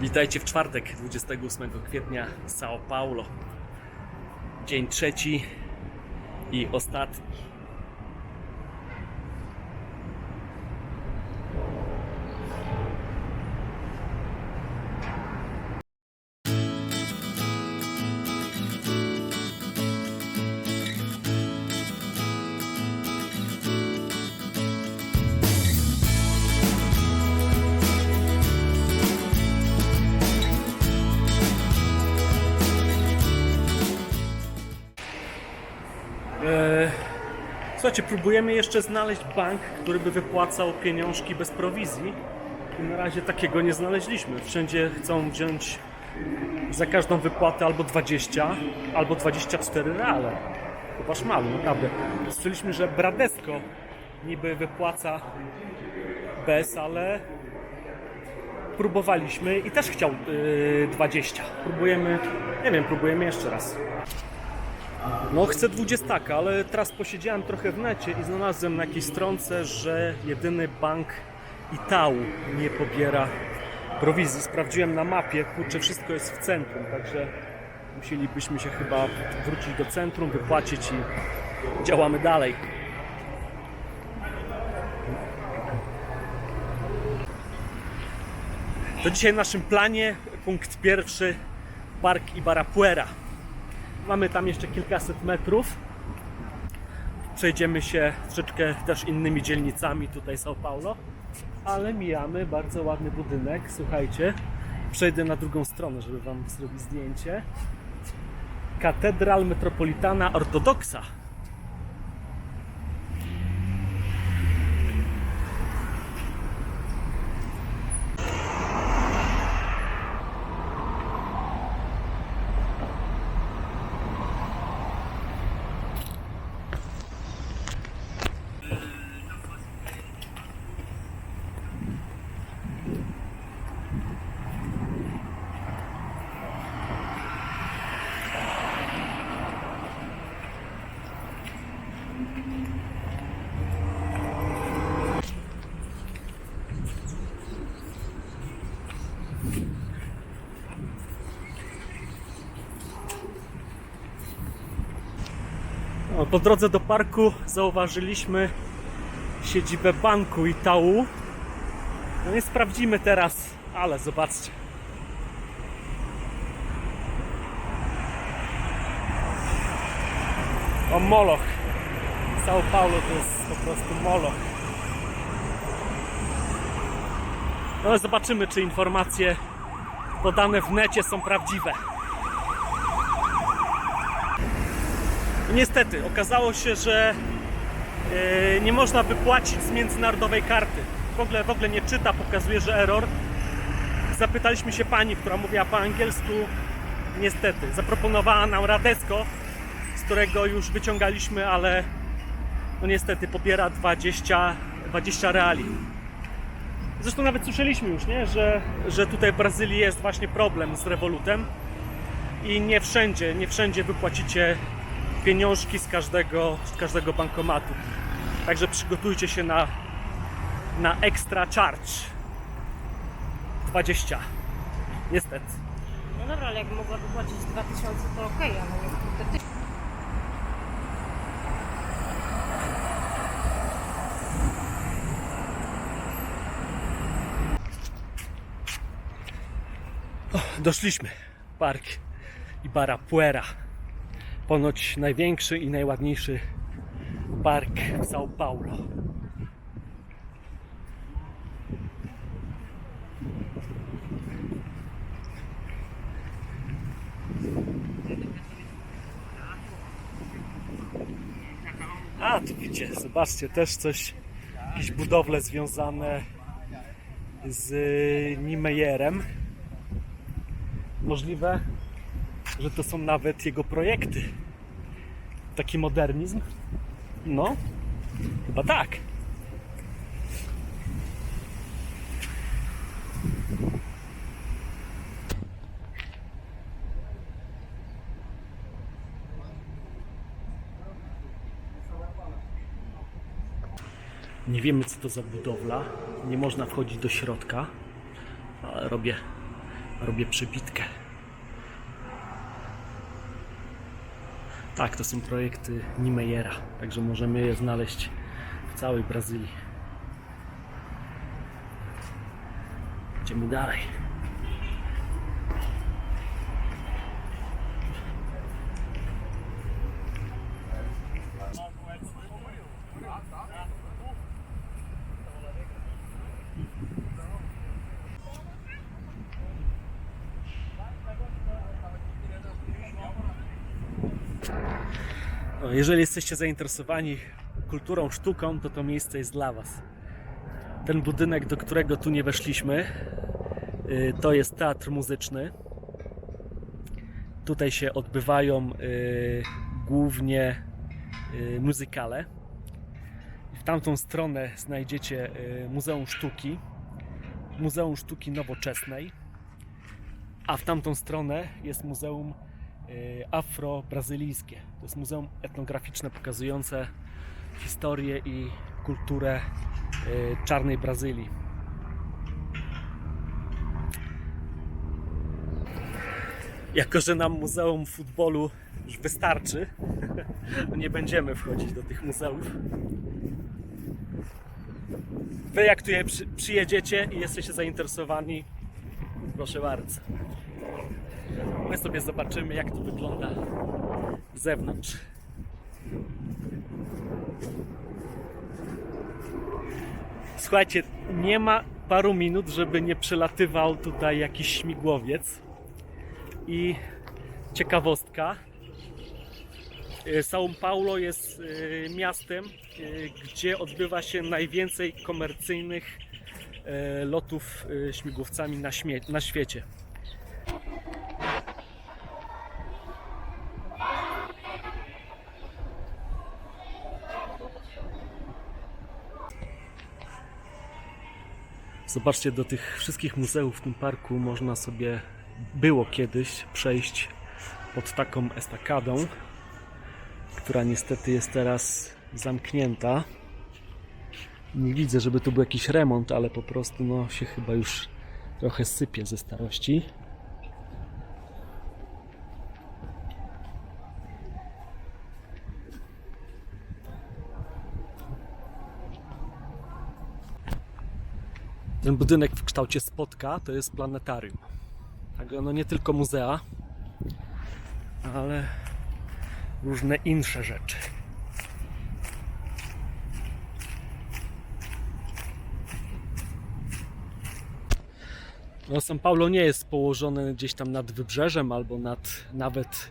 Witajcie w czwartek, 28 kwietnia, São Paulo. Dzień trzeci i ostatni. Słuchajcie, próbujemy jeszcze znaleźć bank, który by wypłacał pieniążki bez prowizji. I na razie takiego nie znaleźliśmy. Wszędzie chcą wziąć za każdą wypłatę albo 20, albo 24 reale. Chyba mało, naprawdę. Słyszeliśmy, że Bradesco niby wypłaca bez, ale próbowaliśmy i też chciał yy, 20. Próbujemy, nie wiem, próbujemy jeszcze raz. No chcę 20, ale teraz posiedziałem trochę w necie i znalazłem na jakiejś stronce, że jedyny bank Itau nie pobiera prowizji. Sprawdziłem na mapie, kurczę, wszystko jest w centrum, także musielibyśmy się chyba wrócić do centrum, wypłacić i działamy dalej. To dzisiaj w naszym planie punkt pierwszy Park Ibarapuera. Mamy tam jeszcze kilkaset metrów. Przejdziemy się troszeczkę też innymi dzielnicami tutaj São Paulo, ale mijamy bardzo ładny budynek. Słuchajcie, przejdę na drugą stronę, żeby Wam zrobić zdjęcie. Katedral Metropolitana Ortodoksa. Po drodze do parku zauważyliśmy siedzibę banku Itału. No nie sprawdzimy teraz, ale zobaczcie. O Moloch. São Paulo to jest po prostu Moloch. No ale zobaczymy, czy informacje podane w necie są prawdziwe. Niestety, okazało się, że e, nie można wypłacić z międzynarodowej karty. W ogóle, w ogóle nie czyta, pokazuje, że error. Zapytaliśmy się pani, która mówiła po angielsku. Niestety, zaproponowała nam Radesco, z którego już wyciągaliśmy, ale no niestety pobiera 20, 20 reali. Zresztą nawet słyszeliśmy już, nie? Że, że tutaj w Brazylii jest właśnie problem z rewolutem i nie wszędzie, nie wszędzie wypłacicie pieniążki z każdego, z każdego bankomatu. Także przygotujcie się na, na extra charge. 20. Niestety. No dobra, ale jak mogłaby płacić 2000 to okej, ale nie ty. Doszliśmy. Park Ibarapuera. Ponoć największy i najładniejszy park w São Paulo. A, tu widzicie, zobaczcie, też coś, jakieś budowle związane z Niemejerem. Możliwe, że to są nawet jego projekty. Taki modernizm? No, chyba tak. Nie wiemy, co to za budowla. Nie można wchodzić do środka. Ale robię robię przybitkę. Tak, to są projekty Niemeyera, także możemy je znaleźć w całej Brazylii. Idziemy dalej. Jeżeli jesteście zainteresowani kulturą, sztuką, to to miejsce jest dla Was. Ten budynek, do którego tu nie weszliśmy, y, to jest teatr muzyczny. Tutaj się odbywają y, głównie y, muzykale. W tamtą stronę znajdziecie Muzeum Sztuki, Muzeum Sztuki Nowoczesnej, a w tamtą stronę jest Muzeum Afro-Brazylijskie. To jest muzeum etnograficzne pokazujące historię i kulturę y, czarnej Brazylii. Jako, że nam Muzeum Futbolu już wystarczy, nie będziemy wchodzić do tych muzeów. Wy jak tu je przy, przyjedziecie i jesteście zainteresowani, proszę bardzo. My sobie zobaczymy, jak to wygląda z zewnątrz. Słuchajcie, nie ma paru minut, żeby nie przelatywał tutaj jakiś śmigłowiec. I ciekawostka. y, São Paulo jest y, miastem, y, gdzie odbywa się najwięcej komercyjnych lotów śmigłowcami na, śmie- na świecie. Zobaczcie, do tych wszystkich muzeów w tym parku można sobie było kiedyś przejść pod taką estakadą, która niestety jest teraz zamknięta. Nie widzę, żeby tu był jakiś remont, ale po prostu no, się chyba już trochę sypie ze starości. Ten budynek w kształcie spotka to jest planetarium. Także no nie tylko muzea, ale różne inne rzeczy. No, São Paulo nie jest położone gdzieś tam nad wybrzeżem albo nad, nawet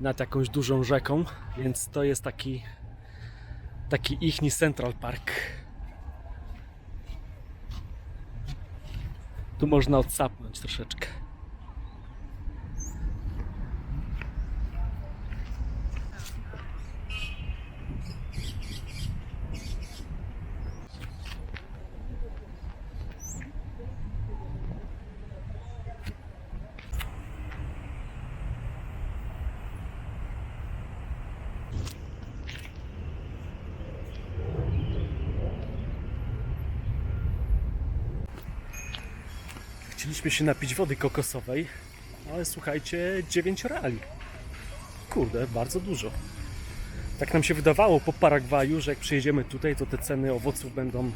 nad jakąś dużą rzeką, więc to jest taki taki ichni Central Park. Tu można odsapnąć troszeczkę. Chcieliśmy się napić wody kokosowej, ale słuchajcie, 9 reali. Kurde, bardzo dużo. Tak nam się wydawało po Paragwaju, że jak przyjedziemy tutaj, to te ceny owoców będą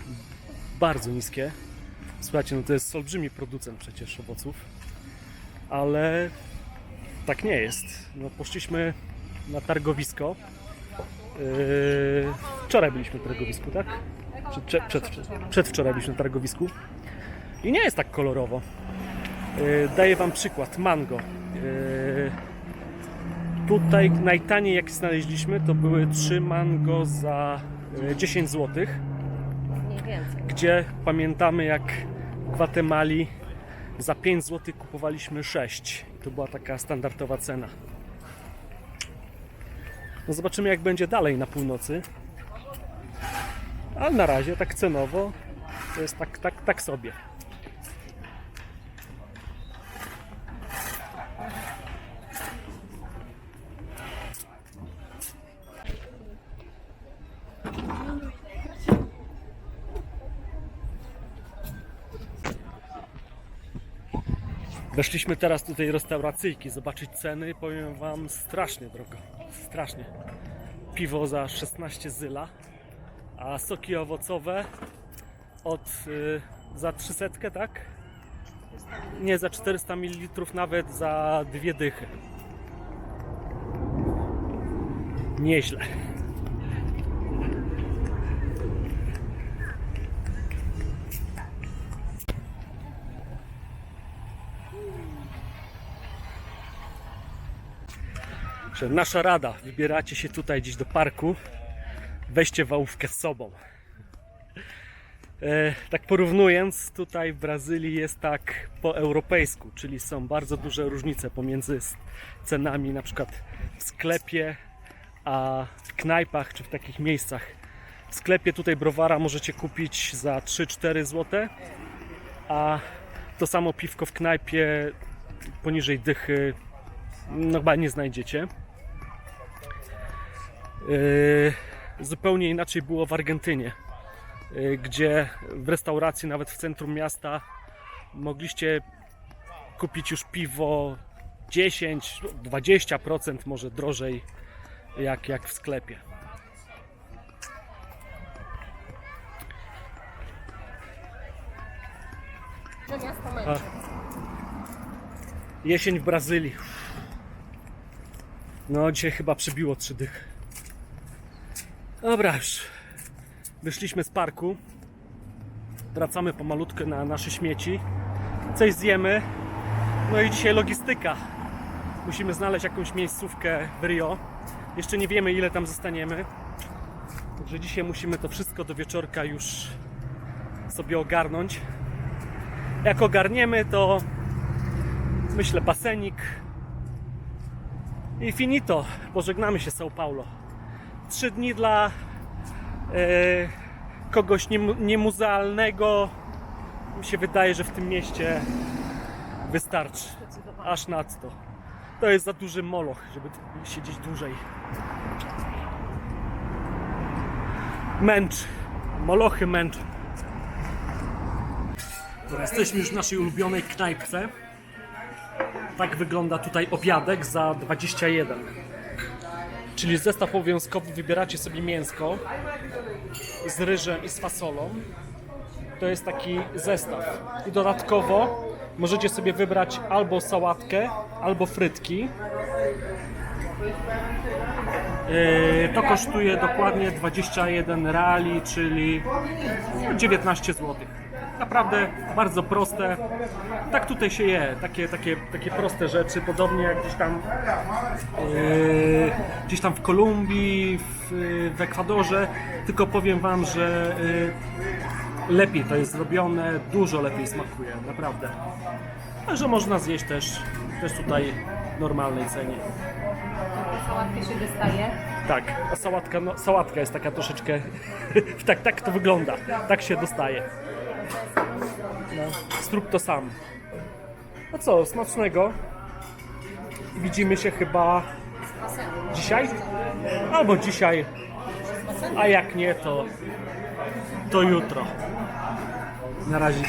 bardzo niskie. Słuchajcie, no to jest olbrzymi producent przecież owoców, ale tak nie jest. No poszliśmy na targowisko. Yy, wczoraj byliśmy na targowisku, tak? Przed, przedwczoraj byliśmy na targowisku. I nie jest tak kolorowo. Yy, daję Wam przykład. Mango. Yy, tutaj najtaniej jak znaleźliśmy to były 3 mango za yy, 10 zł. Mniej więcej. Gdzie pamiętamy jak w Gwatemali za 5 zł kupowaliśmy 6. To była taka standardowa cena. No zobaczymy jak będzie dalej na północy. Ale na razie tak cenowo to jest tak, tak, tak sobie. Weszliśmy teraz do tej restauracyjki zobaczyć ceny. Powiem wam strasznie drogo. Strasznie. Piwo za 16 zyla, a soki owocowe od y, za 300, tak? Nie, za 400 ml nawet za dwie dychy. Nieźle. Że nasza rada, wybieracie się tutaj gdzieś do parku, weźcie wałówkę z sobą. E, tak porównując, tutaj w Brazylii jest tak po europejsku, czyli są bardzo duże różnice pomiędzy cenami na przykład w sklepie, a w knajpach czy w takich miejscach. W sklepie tutaj browara możecie kupić za 3-4 zł, a to samo piwko w knajpie poniżej dychy no chyba nie znajdziecie. Yy, zupełnie inaczej było w Argentynie, yy, gdzie w restauracji, nawet w centrum miasta, mogliście kupić już piwo 10-20% może drożej jak, jak w sklepie. Męczy. Jesień w Brazylii. No, dzisiaj chyba przebiło trzy dychy. Dobra, już wyszliśmy z parku. Wracamy pomalutko na nasze śmieci. Coś zjemy. No i dzisiaj logistyka. Musimy znaleźć jakąś miejscówkę w Rio. Jeszcze nie wiemy, ile tam zostaniemy. Także dzisiaj musimy to wszystko do wieczorka już sobie ogarnąć. Jak ogarniemy, to myślę basenik i finito. Pożegnamy się São Paulo. Trzy dni dla e, kogoś niemu- niemuzealnego mi się wydaje, że w tym mieście wystarczy. Aż nadto. To jest za duży moloch, żeby siedzieć dłużej. Męcz. Molochy męczą. Dobra, jesteśmy już w naszej ulubionej knajpce. Tak wygląda tutaj obiadek za 21. Czyli zestaw obowiązkowy wybieracie sobie mięsko z ryżem i z fasolą. To jest taki zestaw. I dodatkowo możecie sobie wybrać albo sałatkę, albo frytki. Yy, To kosztuje dokładnie 21 reali, czyli 19 zł. Naprawdę bardzo proste. Tak tutaj się je, takie, takie, takie proste rzeczy, podobnie jak gdzieś tam yy, gdzieś tam w Kolumbii, w, w Ekwadorze, tylko powiem wam, że yy, lepiej to jest zrobione, dużo lepiej smakuje, naprawdę. A że można zjeść też, też tutaj w normalnej cenie. Sałatkę się dostaje. Tak, a sałatka, no, sałatka jest taka troszeczkę. tak, tak to wygląda. Tak się dostaje. No, zrób to sam. No co, smacznego. Widzimy się chyba dzisiaj? Albo dzisiaj. A jak nie, to, to jutro. Na razie.